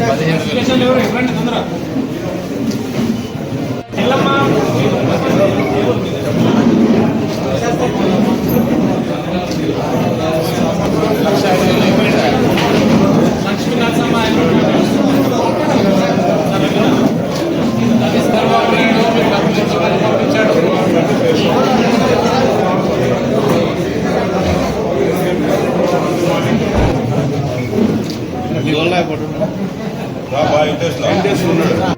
పదిహేను ఎవరు ఎవరండి తొందర బాగా ఇంట్రెస్ట్ ఇంట్రెస్ట్ ఉన్నాడు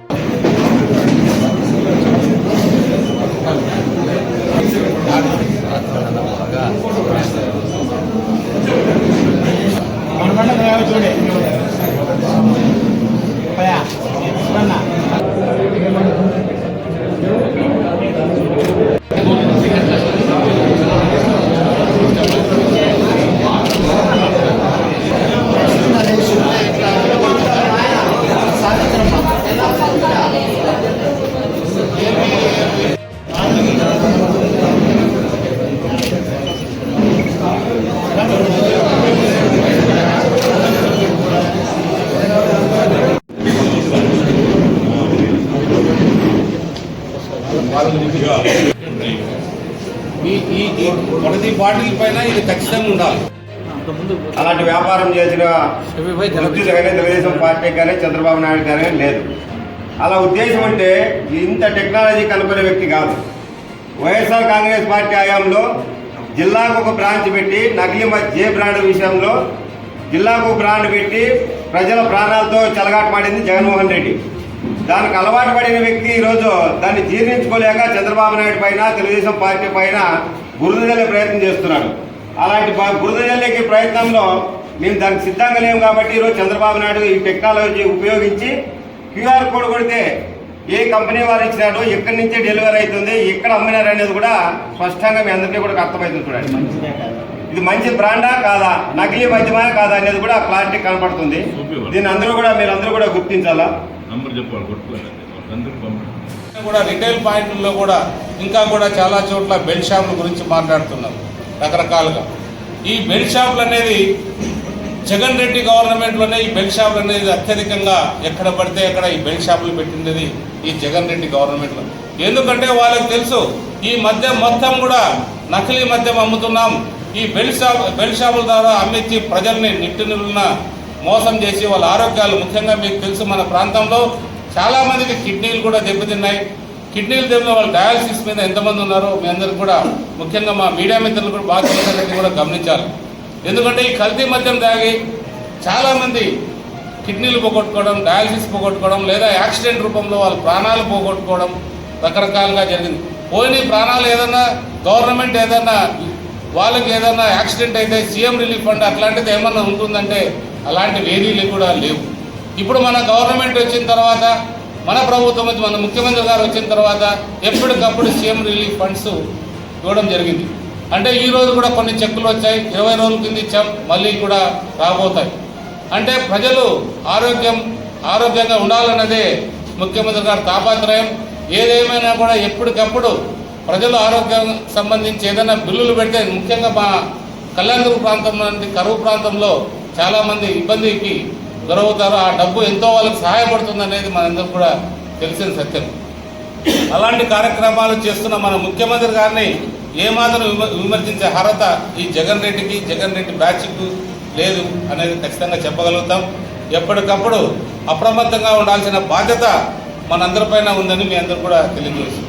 ఈ ఈ ఈ ప్రతి బాటిల్ పైన ఇది ఖచ్చితంగా ఉండాలి. అలాంటి వ్యాపారం చేసిన వృత్తి కానీ తెలుగుదేశం పార్టీ కానీ చంద్రబాబు నాయుడు కానీ లేదు. అలా ఉద్దేశం అంటే ఇంత టెక్నాలజీ కనపడే వ్యక్తి కాదు. వైఎస్ఆర్ కాంగ్రెస్ పార్టీ హయాంలో జిల్లాకు ఒక బ్రాంచ్ పెట్టి నకిలీ మద్య జే బ్రాండ్ విషయంలో జిల్లాకు బ్రాండ్ పెట్టి ప్రజల ప్రాణాలతో చెలగాటమాడింది జగన్మోహన్ రెడ్డి. దానికి అలవాటు పడిన వ్యక్తి ఈరోజు దాన్ని జీర్ణించుకోలేక చంద్రబాబు నాయుడు పైన తెలుగుదేశం పార్టీ పైన బురద జల్లే ప్రయత్నం చేస్తున్నాడు. అలాంటి బ- బురద జల్లేకి ప్రయత్నంలో మేము దానికి సిద్ధంగా లేము కాబట్టి ఈరోజు చంద్రబాబు నాయుడు ఈ టెక్నాలజీ ఉపయోగించి క్యూఆర్ కోడ్ కొడితే ఏ కంపెనీ వారు ఇచ్చినాడో ఎక్కడి నుంచి డెలివరీ అవుతుంది ఎక్కడ అమ్మినారు అనేది కూడా స్పష్టంగా మీ అందరికీ కూడా అర్థమవుతుంది చూడండి. ఇది మంచి బ్రాండా కాదా నకిలీ మద్యమా కాదా అనేది కూడా క్లారిటీ కనపడుతుంది. దీన్ని అందరూ కూడా మీరు అందరూ కూడా గుర్తించాలా? నంబర్ చెప్పాలి కొట్టుకోండి కూడా రిటైల్ పాయింట్లలో కూడా ఇంకా కూడా చాలా చోట్ల బెల్ట్ షాపుల గురించి మాట్లాడుతున్నారు రకరకాలుగా. ఈ బెల్ట్ షాపులు అనేది జగన్ రెడ్డి గవర్నమెంట్లోనే ఈ బెల్ట్ షాపులు అనేది అత్యధికంగా ఎక్కడ పడితే అక్కడ ఈ బెల్ట్ షాపులు పెట్టింది ఈ జగన్ రెడ్డి గవర్నమెంట్లో. ఎందుకంటే వాళ్ళకి తెలుసు ఈ మధ్య మొత్తం కూడా నకిలీ మద్యం అమ్ముతున్నాం. ఈ బెల్ట్ షాప్ బెల్ట్ షాపుల ద్వారా అమ్మించి ప్రజల్ని నిట్టు నిలున్న మోసం చేసి వాళ్ళ ఆరోగ్యాలు ముఖ్యంగా మీకు తెలుసు మన ప్రాంతంలో చాలా మందికి కిడ్నీలు కూడా దెబ్బతిన్నాయి. కిడ్నీలు దెబ్బతిన్న వాళ్ళు డయాలసిస్ మీద ఎంతమంది ఉన్నారో మీ అందరికి కూడా ముఖ్యంగా మా మీడియా మిత్రులు కూడా బాధ్యత కూడా గమనించాలి. ఎందుకంటే ఈ కల్తీ మద్యం తాగి చాలామంది కిడ్నీలు పోగొట్టుకోవడం డయాలసిస్ పోగొట్టుకోవడం లేదా యాక్సిడెంట్ రూపంలో వాళ్ళ ప్రాణాలు పోగొట్టుకోవడం రకరకాలుగా జరిగింది. పోయిన ప్రాణాలు ఏదన్నా గవర్నమెంట్ ఏదన్నా వాళ్ళకి ఏదన్నా యాక్సిడెంట్ అయితే సీఎం రిలీఫ్ ఫండ్ అట్లాంటిది ఏమన్నా ఉంటుందంటే అలాంటి వేదీలు కూడా లేవు. ఇప్పుడు మన గవర్నమెంట్ వచ్చిన తర్వాత మన ప్రభుత్వం మన ముఖ్యమంత్రి గారు వచ్చిన తర్వాత ఎప్పటికప్పుడు సీఎం రిలీఫ్ ఫండ్స్ ఇవ్వడం జరిగింది. అంటే ఈ రోజు కూడా కొన్ని చెక్కులు వచ్చాయి ఇరవై రోజుల కింద ఇచ్చాం మళ్ళీ కూడా రాబోతాయి. అంటే ప్రజలు ఆరోగ్యం ఆరోగ్యంగా ఉండాలన్నదే ముఖ్యమంత్రి గారి తాపత్రయం. ఏదేమైనా కూడా ఎప్పటికప్పుడు ప్రజలు ఆరోగ్యం సంబంధించి ఏదైనా బిల్లులు పెడితే ముఖ్యంగా మా కళ్యాణదుర్గ ప్రాంతం నుండి కరువు ప్రాంతంలో చాలామంది ఇబ్బందికి గురవుతారు ఆ డబ్బు ఎంతో వాళ్ళకి సహాయపడుతుంది అనేది మనందరూ కూడా తెలిసిన సత్యం. అలాంటి కార్యక్రమాలు చేస్తున్న మన ముఖ్యమంత్రి గారిని ఏమాత్రం విమర్శించే అర్హత ఈ జగన్ రెడ్డికి జగన్ రెడ్డి బ్యాచ్కు లేదు అనేది ఖచ్చితంగా చెప్పగలుగుతాం. ఎప్పటికప్పుడు అప్రమత్తంగా ఉండాల్సిన బాధ్యత మనందరిపైన ఉందని మీ అందరూ కూడా తెలియజేస్తుంది